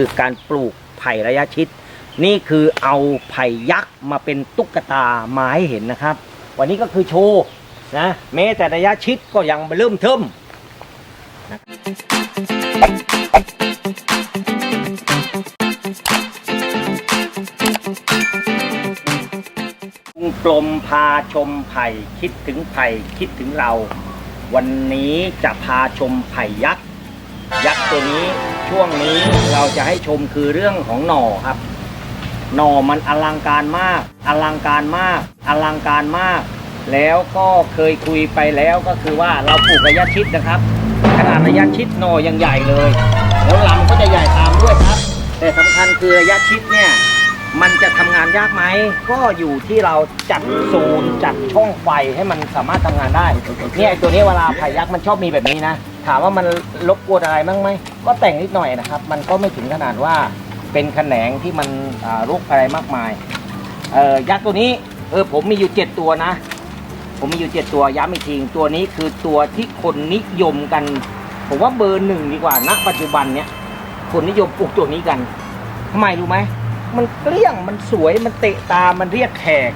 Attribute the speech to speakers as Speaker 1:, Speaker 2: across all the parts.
Speaker 1: คือการปลูกไผ่ระยะชิด นี่คือเอาไผ่ยักษ์มาเป็นตุ๊กตามาให้เห็นนะครับ วันนี้ก็คือโชว์นะแม้แต่ระยะชิดก็ยังเริ่มเทิมวงกลมพาชมไผ่คิดถึงไผ่คิดถึงเรา วันนี้จะพาชมไผ่ยักษ์ ยักษ์ตัวนี้ช่วงนี้เราจะให้ชมคือเรื่องของหน่อครับ หน่อมันอลังการมาก อลังการมาก อลังการมาก แล้วก็เคยคุยไปแล้วก็คือว่าเราปลูกระยะชิดนะครับขนาดระยะชิดหน่อยังใหญ่เลยแล้วลำก็จะใหญ่ตามด้วยครับ แต่สำคัญคือระยะชิดเนี่ยมันจะทำงานยากไหม ก็อยู่ที่เราจัดโซนจัดช่องไฟให้มันสามารถทำงานได้ เนี่ยไอตัวนี้เวลาไผ่ยักษ์มันชอบมีแบบนี้นะ ถามว่ามันรบกวนอะไรบ้างไหมก็แต่งนิดหน่อยนะครับ มันก็ไม่ถึงขนาดว่าเป็นแขนงที่มันอ่ารุกอะไรมากมายเออยักษ์ตัวนี้เออผมมีอยู่เจ็ดตัวนะ ผมมีอยู่เจ็ดตัวย้ำอีกทีตัวนี้คือตัวที่คนนิยมกัน ผมว่าเบอร์หนึ่งดีกว่าณปัจจุบันเนี้ยคนนิยมปลูกตัวนี้กันทำไมรู้ไหมมันเกลี้ยงมันสวยมันเตะตามันเรียกแขก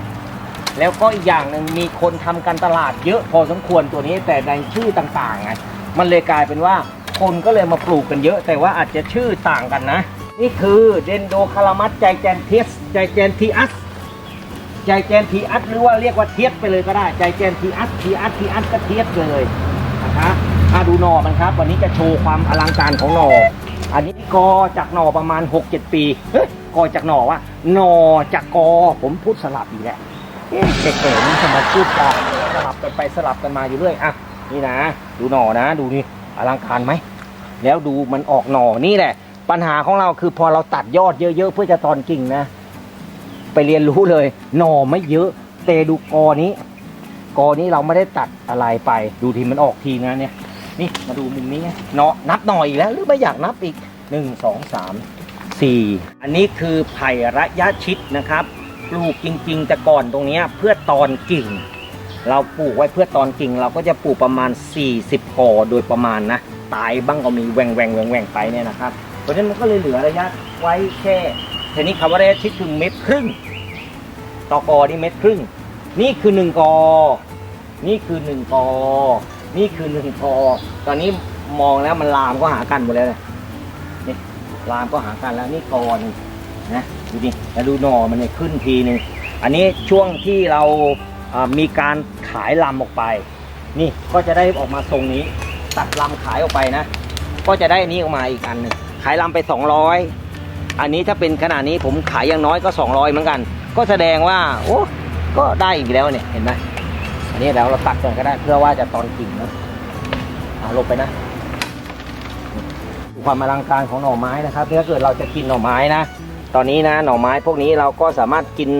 Speaker 1: แล้วก็อีกอย่างหนึ่งมีคนทำการตลาดเยอะพอสมควรตัวนี้แต่ในชื่อต่างๆไง มันเลยกลายเป็นว่าคนก็เลยมาปลูกกันเยอะ แต่ว่าอาจจะชื่อต่างกันนะ นี่คือเดนโดคารามัสใจแจนเทียสใจแจนทีอัสใจแจนทีอัสหรือว่าเรียกว่าเทียสไปเลยก็ได้ ใจแจนทีอัสทีอัสทีอัสก็เทียสเลยนะครับมาดูหน่อมันครับ วันนี้จะโชว์ความอลังการของหน่อ อันนี้กอจากหน่อประมาณ 6-7 ปีเฮ้ยกอจากหน่อว่าหน่อจากกอผมพูดสลับอีกแล้วเก๋ๆนี่สมาพูดตามสลับกันไปสลับกันมาอยู่เรื่อยอะ นี่นะ ดูหน่อนะ ดูนี่อลังการไหม แล้วดูมันออกหน่อนี่แหละ ปัญหาของเราคือพอเราตัดยอดเยอะๆเพื่อจะตอนกิ่งนะ ไปเรียนรู้เลย หน่อไม่เยอะแต่ดูกอนี้ กอนี้เราไม่ได้ตัดอะไรไป ดูทีมันออกทีนะเนี่ย นี่มาดูมุมนี้เนาะนับหน่อยอีกแล้ว หรือไม่อยากนับอีกหนึ่งสองสามสี่อันนี้คือไผ่ระยะชิดนะครับ ปลูกจริง ๆ แต่ก่อนตรงนี้เพื่อตอนกิ่ง เราปลูกไว้เพื่อตอนกิ่งเราก็จะปลูกประมาณ 40กอโดยประมาณนะ ตายบ้างก็มีแหว่งแหว่งแหว่งแหว่งไปเนี่ยนะครับ เพราะฉะนั้นมันก็เลยเหลือระยะไว้แค่ทีนี้คำว่าระยะชิดคือเม็ดครึ่ง ต่อกอนี่เม็ดครึ่ง นี่คือหนึ่งกอ นี่คือหนึ่งกอ นี่คือหนึ่งกอ ตอนนี้มองแล้วมันลามก็หากันหมดแล้วเลยนี่ลามก็หากันแล้วนี่กอหนึงนะดูดิแล้วดูหน่อมันเนี่ยขึ้นทีหนึ่งอันนี้ช่วงที่เรา มีการขายลำออกไป นี่ก็จะได้ออกมาทรงนี้ตัดลำขายออกไปนะ ก็จะได้อันนี้ออกมาอีกอันหนึ่งขายลำไป 200 อันนี้ถ้าเป็นขนาดนี้ผมขายอย่างน้อยก็ 200 เหมือนกัน ก็แสดงว่าโอ้ก็ได้อีกแล้วเนี่ยเห็นไหมอันนี้แล้วเราตัดกันก็ได้เพื่อว่าจะตอนกิ่งนะเอาลงไปนะ ความอลังการของหน่อไม้นะครับถ้าเกิดเราจะกินหน่อไม้นะ ตอนนี้นะหน่อไม้พวกนี้เราก็สามารถกิน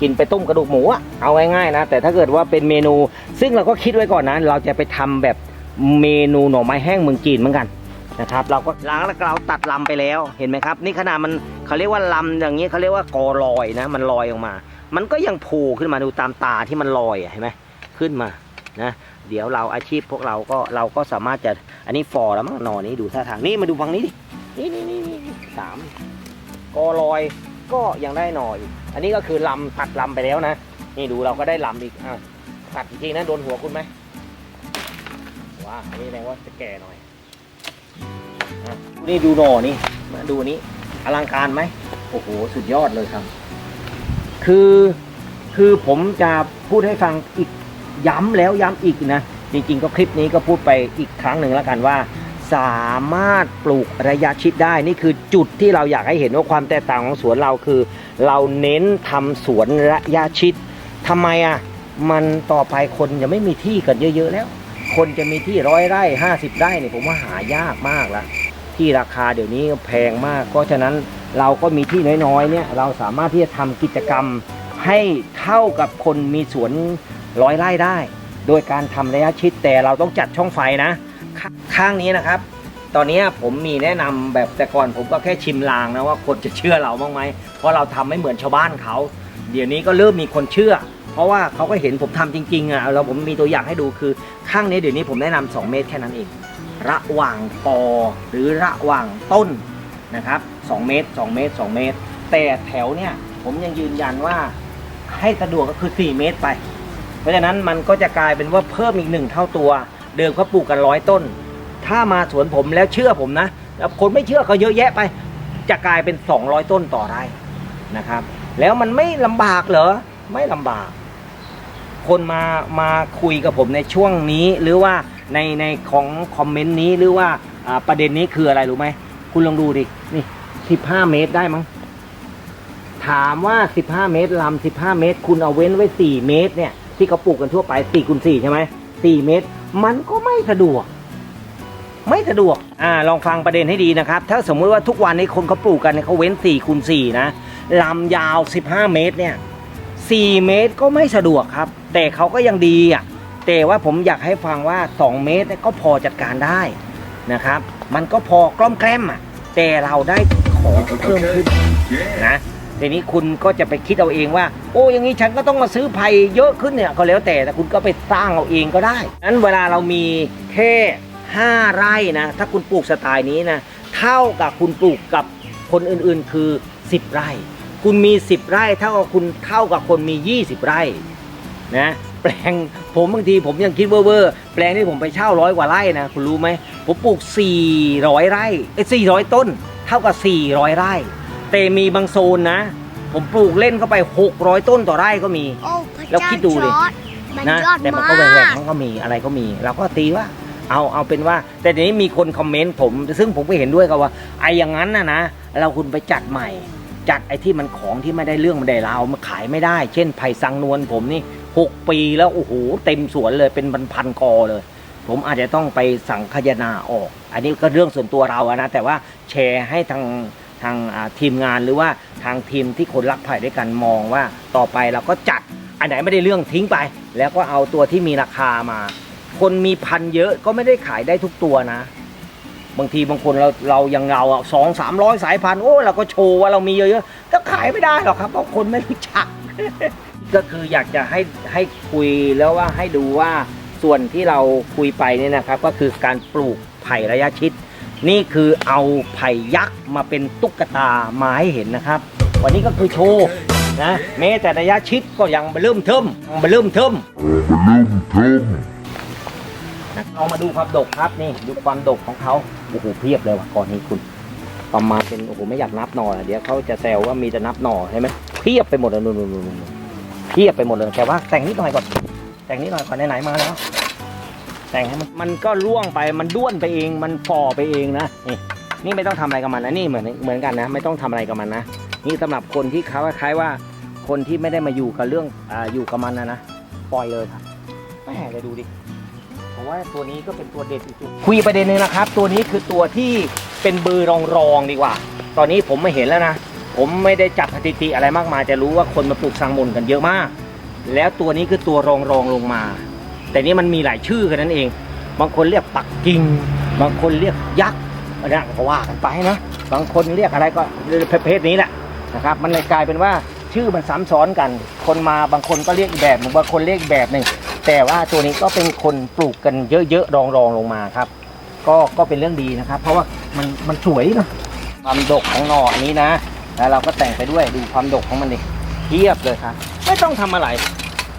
Speaker 1: กินไปต้มกระดูกหมูอะเอาง่ายๆนะ แต่ถ้าเกิดว่าเป็นเมนู ซึ่งเราก็คิดไว้ก่อนนะเราจะไปทำแบบเมนูหน่อไม้แห้งเมืองจีนเหมือนกันนะครับเราก็ล้างแล้วเราตัดลำไปแล้วเห็นไหมครับ นี่ขนาดมันเขาเรียกว่าลำอย่างนี้เขาเรียกว่ากอลอยนะมันลอยออกมา มันก็ยังโผล่ขึ้นมาดูตามตาที่มันลอยเห็นไหมขึ้นมานะเดี๋ยวเราอาชีพพวกเราก็เราก็สามารถจะอันนี้ฟอแล้วมั้งนอนนี้ดูท่าทางนี่มาดูฝั่งนี้ดินี่นี่นี่สามกอลอย ก็ยังได้หน่ออีกอันนี้ก็คือลำตัดลำไปแล้วนะ นี่ดูเราก็ได้ลำอีกอะตัดจริงๆนะโดนหัวคุณไหมว้าอันนี้แสดงว่าจะแก่หน่อยอะนี่ดูหน่อนี่มาดูนี้อลังการไหมโอ้โหสุดยอดเลยครับ คือคือผมจะพูดให้ฟังอีกย้ำแล้วย้ำอีกนะ จริงๆ ก็คลิปนี้ก็พูดไปอีกครั้งหนึ่งแล้วกันว่า สามารถปลูกระยะชิดได้ นี่คือจุดที่เราอยากให้เห็นว่าความแตกต่างของสวนเราคือ เราเน้นทำสวนระยะชิดทำไมอะมันต่อไปคนจะไม่มีที่กันเยอะ ๆ แล้ว คนจะมีที่ร้อยไร่ห้าสิบไร่เนี่ยผมว่าหายากมากละที่ราคาเดี๋ยวนี้แพงมาก เพราะฉะนั้นเราก็มีที่น้อยๆเนี่ยเราสามารถที่จะทำกิจกรรมให้เท่ากับคนมีสวนร้อยไร่ได้ โดยการทำระยะชิดแต่เราต้องจัดช่องไฟนะ ข้างนี้นะครับ ตอนนี้ผมมีแนะนำแบบแต่ก่อนผมก็แค่ชิมลางนะว่าคนจะเชื่อเราบ้างไหมเพราะเราทำไม่เหมือนชาวบ้านเขา เดี๋ยวนี้ก็เริ่มมีคนเชื่อ เพราะว่าเขาก็เห็นผมทำจริงๆอะแล้วผมมีตัวอย่างให้ดูคือข้างนี้เดี๋ยวนี้ผมแนะนำ2เมตรแค่นั้นเอง ระหว่างกอหรือระหว่างต้นนะครับ 2 เมตร 2 เมตร 2 เมตร แต่แถวเนี่ยผมยังยืนยันว่าให้สะดวกก็คือ 4 เมตรไป เพราะฉะนั้นมันก็จะกลายเป็นว่าเพิ่มอีกหนึ่งเท่าตัว เดิมเขาปลูกกันร้อยต้น ถ้ามาสวนผมแล้วเชื่อผมนะคนไม่เชื่อเขาเยอะแยะไป จะกลายเป็น 200 ต้นต่อไร่นะครับ แล้วมันไม่ลำบากเหรอไม่ลำบาก คนมามาคุยกับผมในช่วงนี้หรือว่าในในของคอมเมนต์นี้หรือว่าอ่าประเด็นนี้คืออะไรรู้ไหมคุณลองดูดินี่ 15 เมตรได้มั้งถามว่า 15 เมตรลำ15 เมตร คุณเอาเว้นไว้ 4 เมตรเนี่ยที่เขาปลูกกันทั่วไป4คูณ4ใช่ไหม4เมตร มันก็ไม่สะดวก ไม่สะดวกอ่าลองฟังประเด็นให้ดีนะครับ ถ้าสมมุติว่าทุกวันนี้คนเขาปลูกกันเขาเว้น4คูณ4นะลำยาว 15 เมตรเนี่ย4เมตรก็ไม่สะดวกครับ แต่เขาก็ยังดีอะแต่ว่าผมอยากให้ฟังว่า 2 เมตรก็พอจัดการได้นะครับ มันก็พอกล้อมแกล้มอะแต่เราได้ของเพิ่มขึ้นนะ ทีนี้คุณก็จะไปคิดเอาเองว่า โอ้อย่างนี้ฉันก็ต้องมาซื้อไผ่เยอะขึ้นเนี่ยก็แล้วแต่แต่คุณก็ไปสร้างเอาเองก็ได้นั้นเวลาเรามีแค่5ไร่นะถ้าคุณปลูกสไตล์นี้นะเท่ากับคุณปลูกกับคนอื่นๆคือ 10 ไร่ คุณมี 10 ไร่เท่ากับคุณเท่ากับคนมี 20 ไร่นะแปลงผมบางทีผมยังคิดเว่อร์แปลงที่ผมไปเช่าร้อยกว่าไร่นะคุณรู้ไหมผมปลูก 400 ไร่เอ้400 ต้น เท่ากับ 400 ไร่ แต่มีบางโซนนะ ผมปลูกเล่นเข้าไป 600 ต้นต่อไร่ก็มี
Speaker 2: โอ้พระ
Speaker 1: แล้ว
Speaker 2: เจ้า
Speaker 1: คิดดูดิ
Speaker 2: จอร์จมัน
Speaker 1: นะ
Speaker 2: ยอด
Speaker 1: แต่มัน
Speaker 2: มา
Speaker 1: ก็แหวก
Speaker 2: ก
Speaker 1: ๆมันก็มีอะไรก็มี เราก็ตีว่า เอาเอาเป็นว่า แต่ทีนี้มีคนคอมเมนต์ผม ซึ่งผมก็เห็นด้วยกับว่าไอ้อย่างนั้นนะนะเราคุณไปจัดใหม่ จัดไอ้ที่มันของที่ไม่ได้เรื่องไม่ได้ราวมาขายไม่ได้ เช่นไผ่สังนวลผมนี่หกปีแล้วโอ้โหเต็มสวนเลยเป็นพันๆกอเลย ผมอาจจะต้องไปสั่งขยนาออก อันนี้ก็เรื่องส่วนตัวเราอะนะ แต่ว่าแชร์ให้ทาง ทางทีมงานหรือว่าทางทีมที่คนรักไผ่ด้วยกันมองว่าต่อไปเราก็จัดอันไหนไม่ได้เรื่องทิ้งไป แล้วก็เอาตัวที่มีราคามา คนมีพันเยอะก็ไม่ได้ขายได้ทุกตัวนะ บางทีบางคนเราเรายังเราสองสามร้อยสายพันธุ์โอ้เราก็โชว์ว่าเรามีเยอะๆก็ขายไม่ได้หรอกครับเพราะคนไม่รู้จัก ก็คืออยากจะให้ให้คุยแล้วว่าให้ดูว่าส่วนที่เราคุยไปเนี่ยนะครับ ก็คือการปลูกไผ่ระยะชิด นี่คือเอาไผ่ยักษ์มาเป็นตุ๊กตามาให้เห็นนะครับ วันนี้ก็คือโชว์นะแม้แต่ระยะชิดก็ยังไปเริ่มเทิมยังไปเริ่มเทิมเรามาดูความดกครับนี่ดูความดกของเขาโอ้โหเพียบเลยว่ะก่อนนี้คุณประมาณเป็นโอ้โหไม่อยากนับหน่อเดี๋ยวเขาจะแซวว่ามีแต่นับหน่อใช่ไหมเพียบไปหมดเลยนู่นนู่นนู่นนู่นเพียบไปหมดเลยแต่ว่าแต่งนิดหน่อยก่อนแต่งนิดหน่อยก่อนไหนๆมาแล้ว แต่งให้มันมันก็ล่วงไปมันด้วนไปเองมันฝ่อไปเองนะนี่นี่ไม่ต้องทำอะไรกับมันนะนี่เหมือนเหมือนกันนะ ไม่ต้องทำอะไรกับมันนะนี่สำหรับคนที่เขาคล้ายว่าคนที่ไม่ได้มาอยู่กับเรื่องอ่าอยู่กับมันนะนะปล่อยเลยครับแม่เลยดูดิผมว่าตัวนี้ก็เป็นตัวเด็ดอีกตัวคุยประเด็นหนึงนะครับ ตัวนี้คือตัวที่เป็นเบอร์รองรองดีกว่า ตอนนี้ผมไม่เห็นแล้วนะผมไม่ได้จับสถิติอะไรมากมายจะรู้ว่าคนมาปลูกสังมุนกันเยอะมาก แล้วตัวนี้คือตัวรองรองลงมา แต่นี่มันมีหลายชื่อแค่นั้นเอง บางคนเรียกปักกิ่ง บางคนเรียกยักษ์อันนี้ก็ว่ากันไปนะ บางคนเรียกอะไรก็ประเภทนี้แหละนะครับ มันเลยกลายเป็นว่าชื่อมันซ้ำซ้อนกัน คนมาบางคนก็เรียกแบบหนึ่งบางคนเรียกแบบหนึ่งแต่ว่าตัวนี้ก็เป็นคนปลูกกันเยอะๆรองๆลงมาครับ ก็ก็เป็นเรื่องดีนะครับ เพราะว่ามันมันสวยนะความดกของหน่ออันนี้นะ แล้วเราก็แต่งไปด้วยดูความดกของมันดิเทียบเลยครับ ไม่ต้องทำอะไร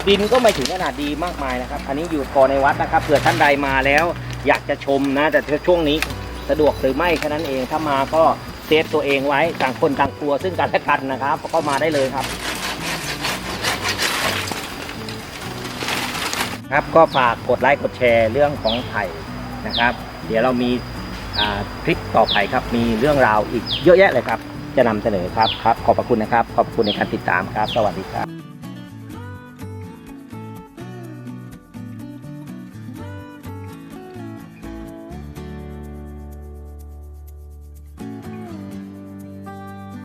Speaker 1: ดินก็ไม่ถึงขนาดดีมากมายนะครับ อันนี้อยู่ก่อในวัดนะครับเผื่อท่านใดมาแล้ว อยากจะชมนะ แต่ช่วงนี้สะดวกหรือไม่แค่นั้นเองถ้ามาก็เซฟตัวเองไว้ต่างคนต่างกลัวซึ่งกันและกันนะครับก็มาได้เลยครับ ครับก็ฝากกดไลค์กดแชร์เรื่องของไผ่นะครับ เดี๋ยวเรามีคลิปต่อไปครับ มีเรื่องราวอีกเยอะแยะเลยครับ จะนำเสนอครับครับ ขอบพระคุณนะครับ ขอบคุณในการติดตามครับ สวัสดีครับ